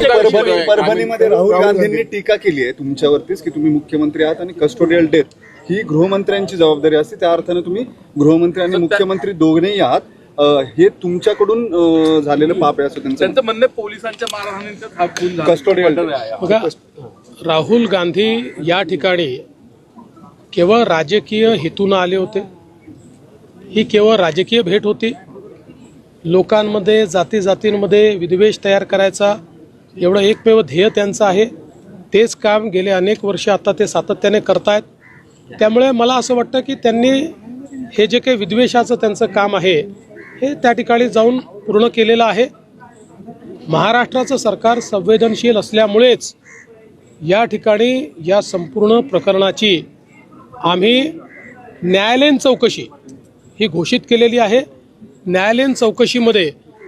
परभणी. परभणीमध्ये राहुल गांधींनी टीका केली आहे तुमच्यावरतीच की तुम्ही मुख्यमंत्री आहात आणि कस्टोडियल डेथ ही गृहमंत्र्यांची जबाबदारी असते. त्या अर्थाने तुम्ही गृहमंत्री आणि मुख्यमंत्री दोघेही आहात. हे तुमच्याकडून झालेलं पाप आहे असं त्यांचं त्यांचं म्हणणं आहे, पोलिसांच्या मारहाणीचा. बघा राहुल गांधी या ठिकाणी केवळ राजकीय हेतून आले होते. ही केवळ राजकीय भेट होती. लोकांमध्ये जाती जातींमध्ये विद्वेष तयार करायचा एवढं एकमेव ध्येय त्यांचं आहे. तेच काम गेले अनेक वर्ष आता ते सातत्याने करतायत. त्यामुळे मला असं वाटतं की त्यांनी हे जे काही विद्वेषाचं त्यांचं काम आहे हे त्या ठिकाणी जाऊन पूर्ण केलेलं आहे. महाराष्ट्राचं सरकार संवेदनशील असल्यामुळेच या ठिकाणी या संपूर्ण प्रकरणाची आम्ही न्यायालयीन चौकशी ही घोषित केलेली आहे. न्यायालयीन चौकशीमध्ये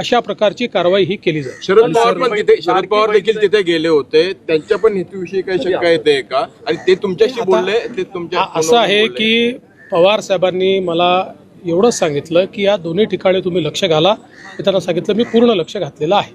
अशा प्रकारची कारवाई ही केली जाईल. शरद पवार पण तिथे शरद पवार देखील तिथे गेले होते. त्यांच्या पण हेतूविषयी काही शंका येते का? आणि ते तुमच्याशी बोलले ते तुमच्या आ- असं आहे की पवार साहेबांनी मला एवढंच सांगितलं की या दोन्ही ठिकाणी तुम्ही लक्ष घाला. मी त्यांना सांगितलं मी पूर्ण लक्ष घातलेलं आहे.